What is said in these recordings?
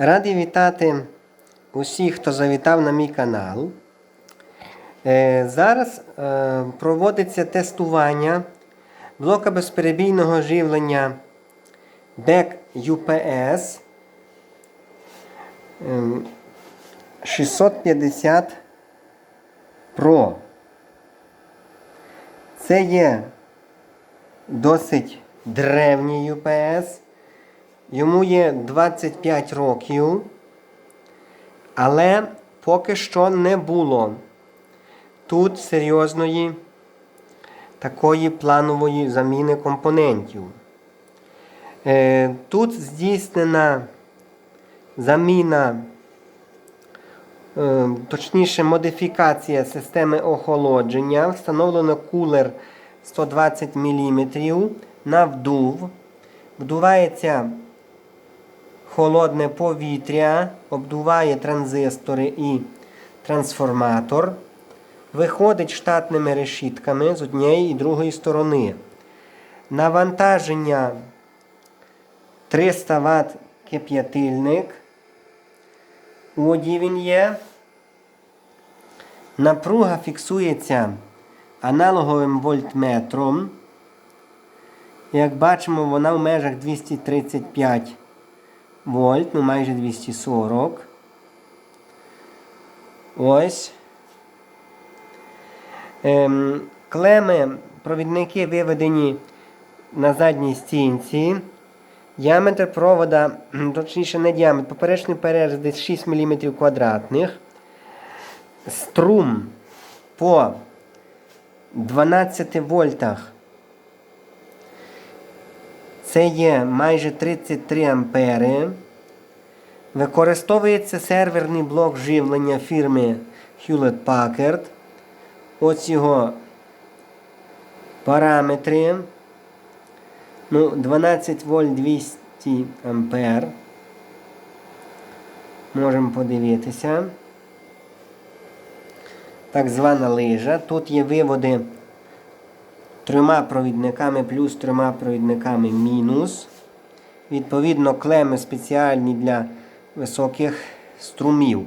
Радий вітати усіх, хто завітав на мій канал. Е, Зараз е, проводиться тестування блока безперебійного живлення BEC UPS ем, 650 Pro. Це є досить древній UPS. Йому є 25 років, але поки що не було тут серйозної такої планової заміни компонентів. Е, Тут здійснена заміна, е, точніше модифікація системи охолодження. Встановлено кулер 120 мм на вдув. Вдувається холодне повітря, обдуває транзистори і трансформатор. Виходить штатними решітками з однієї і другої сторони. Навантаження 300 Вт кип'ятильник. Воді він є. Напруга фіксується аналоговим вольтметром. Як бачимо, вона в межах 235 вольт, ну майже 240. Ось. Ем, клеми, провідники виведені на задній стінці. Діаметр провода, точніше не діаметр, поперечний переріз десь 6 мм квадратних. Струм по 12 вольтах. Це є майже 33 ампери. Використовується серверний блок живлення фірми Hewlett Packard. Ось його параметри. Ну, 12 вольт 200 ампер. Можемо подивитися. Так звана лижа. Тут є виводи трьома провідниками плюс трьома провідниками мінус. Відповідно, клеми спеціальні для високих струмів.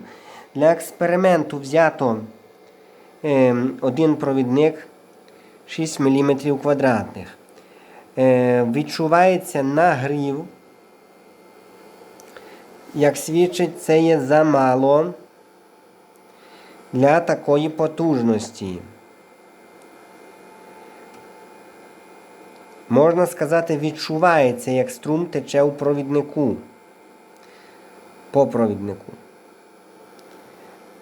Для експерименту взято е, один провідник 6 мм квадратних. Е, відчувається нагрів. Як свідчить, це є замало для такої потужності. Можна сказати, відчувається, як струм тече у провіднику. По провіднику.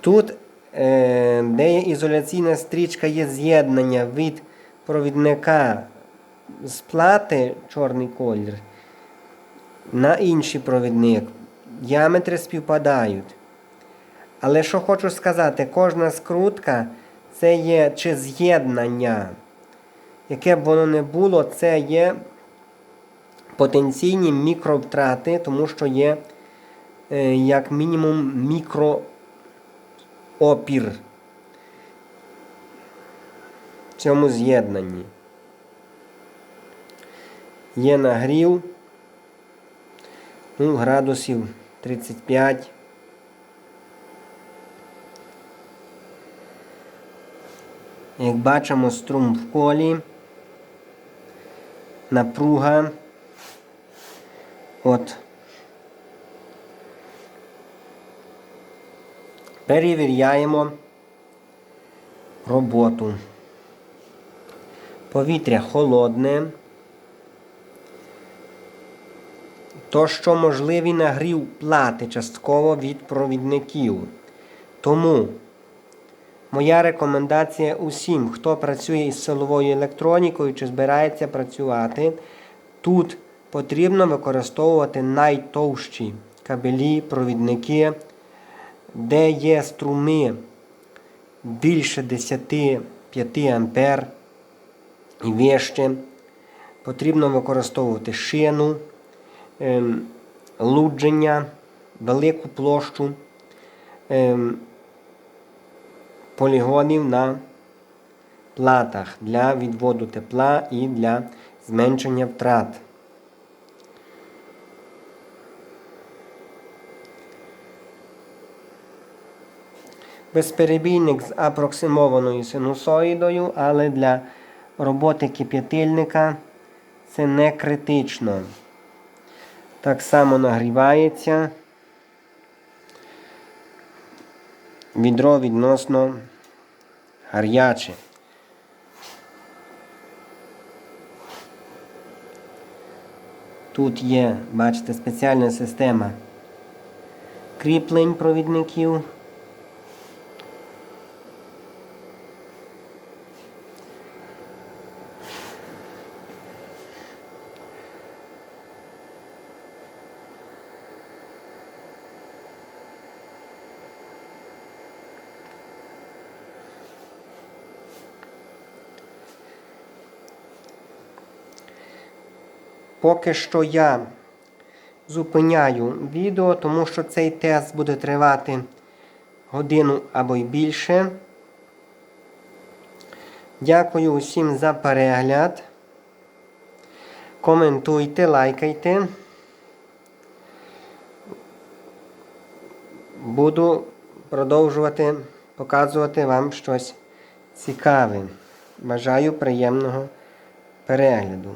Тут, е, де є ізоляційна стрічка, є з'єднання від провідника з плати чорний колір на інший провідник. Діаметри співпадають. Але що хочу сказати, кожна скрутка це є чи з'єднання. Яке б воно не було, це є потенційні мікровтрати, тому що є е, як мінімум мікроопір в цьому з'єднанні. Є нагрів ну, градусів 35. Як бачимо, струм в колі, напруга. От. Перевіряємо роботу. Повітря холодне. То, що можливий нагрів плати частково від провідників. Тому моя рекомендація усім, хто працює із силовою електронікою чи збирається працювати, тут потрібно використовувати найтовщі кабелі, провідники, де є струми більше 10-5 ампер і вище. Потрібно використовувати шину, ем, лудження, велику площу ем, полігонів на платах для відводу тепла і для зменшення втрат. Безперебійник з апроксимованою синусоїдою, але для роботи кип'ятильника це не критично. Так само нагрівається. Відро відносно гаряче. Тут є, бачите, спеціальна система кріплень провідників. Поки що я зупиняю відео, тому що цей тест буде тривати годину або й більше. Дякую усім за перегляд. Коментуйте, лайкайте. Буду продовжувати показувати вам щось цікаве. Бажаю приємного перегляду.